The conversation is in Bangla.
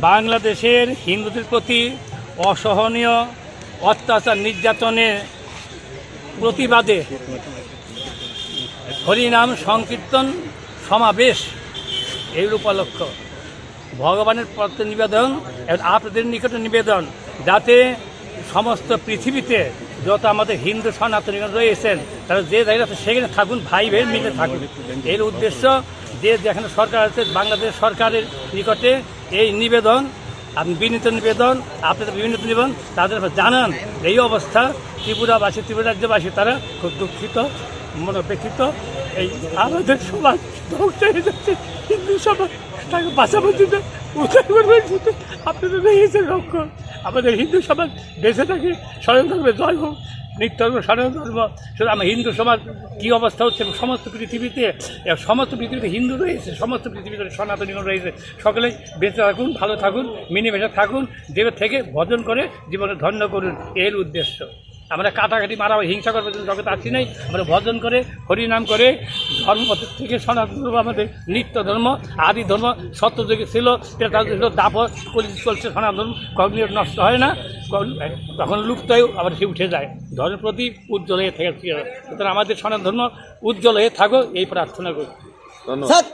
বাংলাদেশের হিন্দুদের প্রতি অসহনীয় অত্যাচার নির্যাতনের প্রতিবাদে হরিনাম সংকীর্তন সমাবেশ এর উপলক্ষ। ভগবানের পথে নিবেদন এবং আপনাদের নিকটে নিবেদন যাতে সমস্ত পৃথিবীতে যত আমাদের হিন্দু সনাতনী রয়েছেন, তারা যে জায়গায় আছে সেখানে থাকুন, ভাই ভাই মিলে থাকুন। এর উদ্দেশ্য যে যেখানে সরকার আছে, বাংলাদেশ সরকারের নিকটে এই নিবেদন, আপনি বিনীত নিবেদন, আপনাদের বিভিন্ন নিবেদন, তাদের জানান এই অবস্থা। ত্রিপুরাবাসী, ত্রিপুরা রাজ্যবাসী, তারা খুব দুঃখিত, মনোপেক্ষিত। এই আমাদের সমাজ ধ্বংস হয়ে যাচ্ছে। হিন্দু সমাজ তাকে বাঁচাবার জন্য আপনাদের লক্ষ্য আমাদের হিন্দু সমাজ বেঁচে থাকি, স্বয়ং ধর্মে জয় হোক, নিত্য ধর্ম, স্বয়ং ধর্ম। শুধু আমার হিন্দু সমাজ কী অবস্থা হচ্ছে সমস্ত পৃথিবীতে সমস্ত পৃথিবীতে হিন্দু রয়েছে, সমস্ত পৃথিবীতে সনাতনী রয়েছে। সকলেই বেঁচে থাকুন, ভালো থাকুন মিনিমেশে থাকুন দেবের থেকে ভজন করে জীবনে ধন্য করুন। এর উদ্দেশ্য। আমরা কাটাকাটি মারা হিংসা জন্য জগতে আসি নাই আমরা ভজন করে হরিনাম করে ধর্ম থেকে সনাতন ধর্ম আমাদের নিত্য ধর্ম আদি ধর্ম সত্যযুগে ছিল এটা ছিল কলি চলছে সনাতন ধর্ম কখনো নষ্ট হয় না তখন লুপ্ত হয়ে আবার সে উঠে যায়। ধর্মের প্রতি উজ্জ্বল হয়ে থাকে। সুতরাং আমাদের সনাতন ধর্ম উজ্জ্বল হয়ে থাকো এই প্রার্থনা করি। ধন্যবাদ।